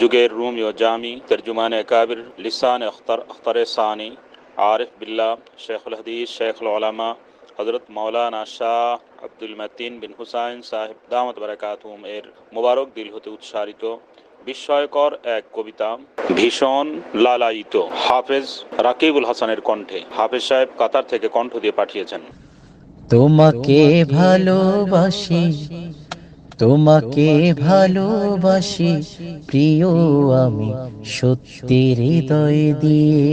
ও জামি তর্জুমান কাবির লিসান আখতার আখতার সানি আরিফ বিল্লাহ শেখুল হাদিস শেখুল ওলামা হজরত মৌলানা শাহ আব্দুল বিন হুসাইন সাহেব দামত বারাকাতুম এর মোবারক দিল হতে উৎসারিত বিস্ময়কর এক কবিতা ভীষণ লালায়িত হাফেজ রাকিবুল হাসানের কণ্ঠে হাফেজ সাহেব কাতার থেকে কণ্ঠ দিয়ে পাঠিয়েছেন তোমাকে ভালোবাসি তোমাকে ভালোবাসি প্রিয় আমি সত্যি হৃদয় দিয়ে।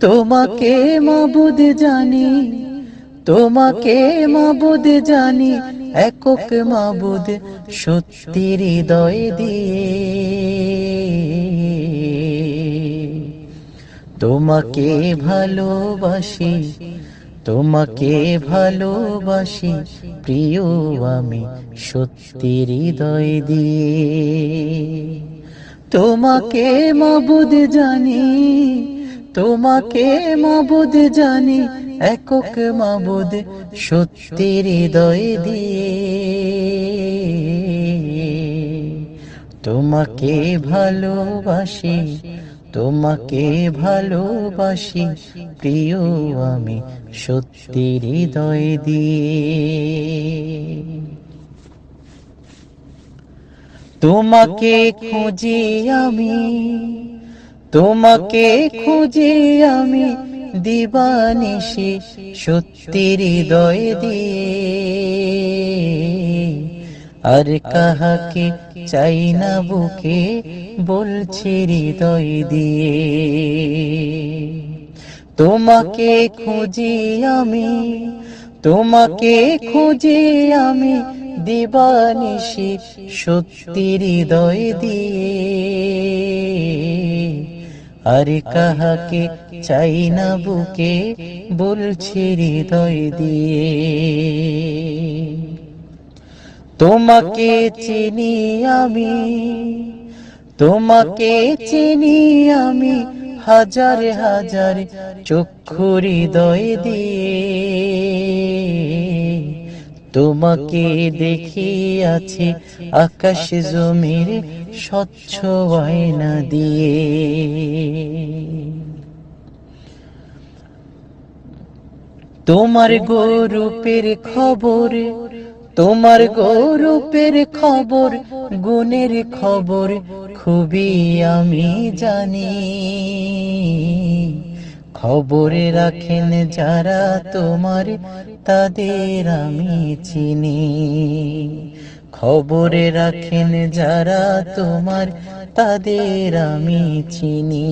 তোমাকে মাবুদ জানি তোমাকে মাবুদ জানি একক মাবুদ সত্যি হৃদয় দিয়ে। তোমাকে ভালোবাসি তোমাকে ভালোবাসি, প্রিয় আমি, সত্যি হৃদয় দিয়ে। তোমাকে মাবুদ জানি, তোমাকে মাবুদ জানি, একক মাবুদ সত্যি হৃদয় দিয়ে। তোমাকে ভালোবাসি তোমাকে ভালোবাসি প্রিয় আমি সত্যি হৃদয় দিয়ে। তোমাকে খুঁজি আমি তোমাকে খুঁজি আমি দিবানিশি সত্যি হৃদয় দিয়ে। আর কাহাকে চাই না বুকে? বলছি হৃদয় দিয়ে। তোমাকে খুঁজি আমি, তোমাকে খুঁজি আমি দিবানিশি সত্যি হৃদয় দিয়ে। আরে কাহাকে চাই না বুকে? বলছি হৃদয় দিয়ে। তোমাকে চিনি আমি তোমাকে চিনি আমি হাজার হাজার চক্ষু হৃদয় দিয়ে তোমাকে দেখিয়াছি আকাশ জমির স্বচ্ছ আয়না দিয়ে। তোমার গৌরূপের খবর তোমার গৌরূপের খবর, গুণের খবর খুবই আমি জানি। খবরে রাখেন যারা তোমার, তাদের আমি চিনি। খবরে রাখেন যারা তোমার, তাদের আমি চিনি।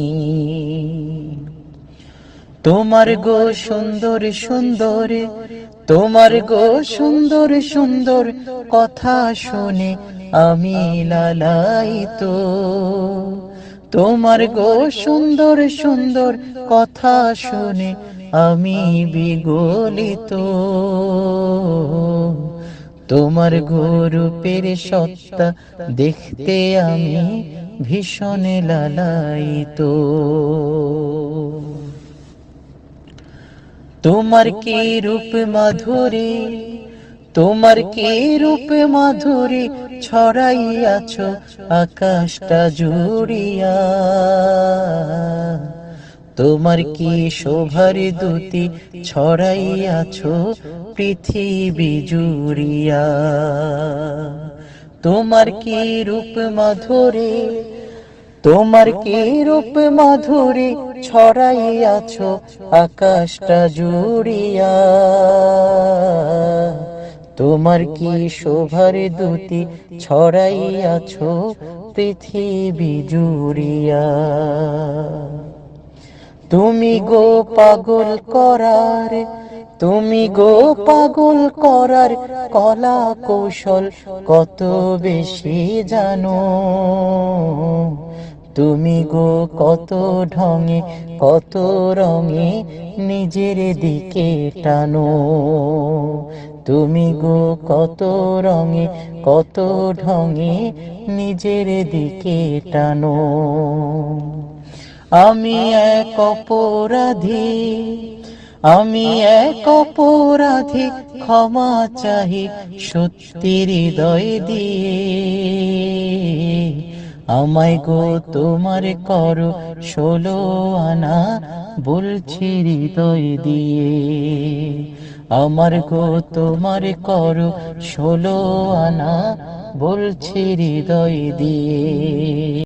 তোমার গো সুন্দর সুন্দর, তোমার গো সুন্দর সুন্দর কথা শুনে আমি লালায়িত তোমার গো সুন্দর সুন্দর কথা শুনে আমি বিগলিত। তোমার গরূপের সত্তা দেখতে আমি ভীষণ লালায়িত। তোমার কি রূপ মাধুরী? তোমার কি রূপ মাধুরী? ছড়াইয়াছ আকাশটা জুড়িয়া। তোমার কি শোভার দুতি? ছড়াইয়াছ পৃথিবী জুড়িয়া। তোমার কি রূপ মাধুরী? তোমার কি রূপ মাধুরী? ছড়াইয়াছ, আকাশটা জুড়িয়া। তোমার কি শোভার দুতি ছড়াইয়াছ, পৃথিবী জুড়িয়া? তুমি গো পাগল করার, তুমি গো পাগল করার কলা কৌশল কত বেশি জানো? তুমি গো কত ঢঙে, কত রঙে নিজের দিকে টানো। তুমি গো কত রঙে, কত ঢঙে নিজের দিকে টানো। আমি এক অপরাধী, আমি এক অপরাধী, ক্ষমা চাহি সত্যি হৃদয় দিয়ে। আমায় গো তোমার করো ষোলো আনা বলছি হৃদয় দিয়ে। আমার গো তোমার করো ষোলো আনা বলছি হৃদয় দিয়ে।